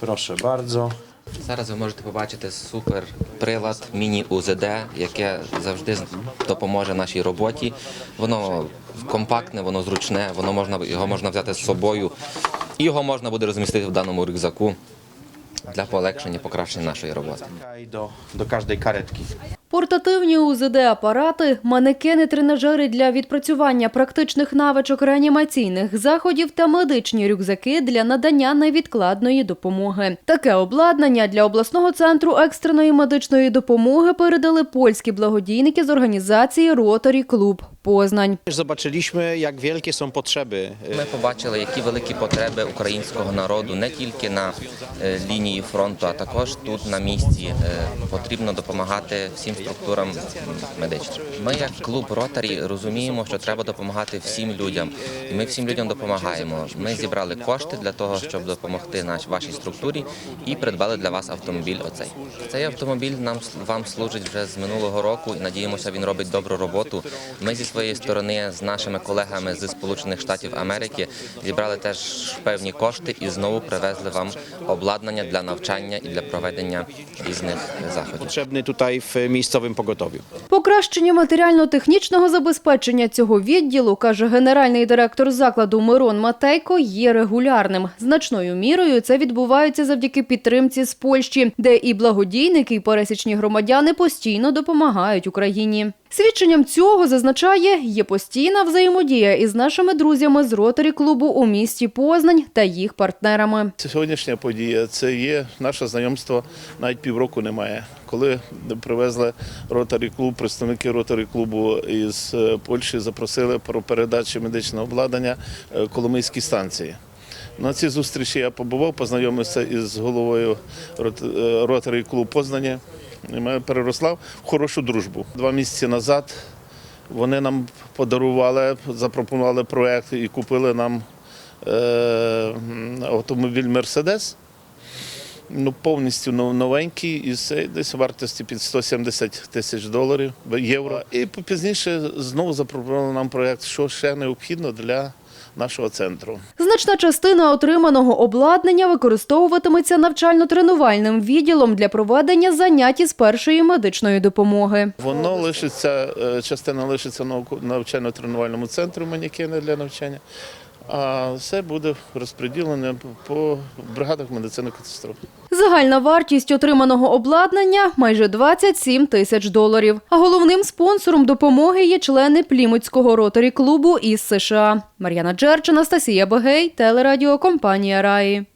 Proszę bardzo. Зараз ви можете побачити супер прилад міні-УЗД, яке завжди допоможе нашій роботі. Воно компактне, воно зручне, воно можна його можна взяти з собою, і його можна буде розмістити в даному рюкзаку для полегшення, покращення нашої роботи. До, до кожної karetki. Портативні УЗД-апарати, манекени-тренажери для відпрацювання практичних навичок реанімаційних заходів та медичні рюкзаки для надання невідкладної допомоги. Таке обладнання для обласного центру екстреної медичної допомоги передали польські благодійники з організації Ротарі Клуб Познань. Zobaczyliśmy, jak wielkie są. Ми побачили, які великі потреби українського народу не тільки на е, лінії фронту, а також тут на місці. Е, Потрібно допомагати всім структурам медичним. Ми, як клуб Ротарі, розуміємо, що треба допомагати всім людям, і ми всім людям допомагаємо. Ми зібрали кошти для того, щоб допомогти наш вашій структурі, і придбали для вас автомобіль. Оцей цей автомобіль нам вам служить вже з минулого року, і надіємося, він робить добру роботу. Ми зі своєї сторони з нашими колегами з Сполучених Штатів Америки зібрали теж певні кошти і знову привезли вам обладнання для навчання і для проведення різних заходів. Potrzebny tutaj w miejscowym pogotowiu. Покращення матеріально-технічного забезпечення цього відділу, каже генеральний директор закладу Мирон Матейко, є регулярним. Значною мірою це відбувається завдяки підтримці з Польщі, де і благодійники, і пересічні громадяни постійно допомагають Україні. Свідченням цього зазначає, є постійна взаємодія із нашими друзями з ротарі клубу у місті Познань та їх партнерами. Сьогоднішня подія це є наше знайомство навіть півроку немає. Коли привезли ротарі клуб, представники ротарі клубу із е, Польщі запросили про передачу медичного обладнання е, Коломийській станції. На цій зустрічі я побував, познайомився із головою е, ротарі клуб Познані. І ми переросла в хорошу дружбу. Два місяці назад вони нам подарували, запропонували проект і купили нам е, автомобіль Мерседес. Ну, повністю новенький, і це десь вартості під 170 тисяч доларів євро. І пізніше знову запропонували нам проєкт, що ще необхідно для нашого центру. Значна частина отриманого обладнання використовуватиметься навчально-тренувальним відділом для проведення занять із першої медичної допомоги. Воно лишиться, е, частина лишиться навчально-тренувальному центру манікени для навчання, а все буде розподілене по бригадах медицини катастроф. Загальна вартість отриманого обладнання – майже 27 тисяч доларів. А головним спонсором допомоги є члени Плімутського роторі клубу із США. Мар'яна Джерч, Анастасія Богей, телерадіокомпанія Раї.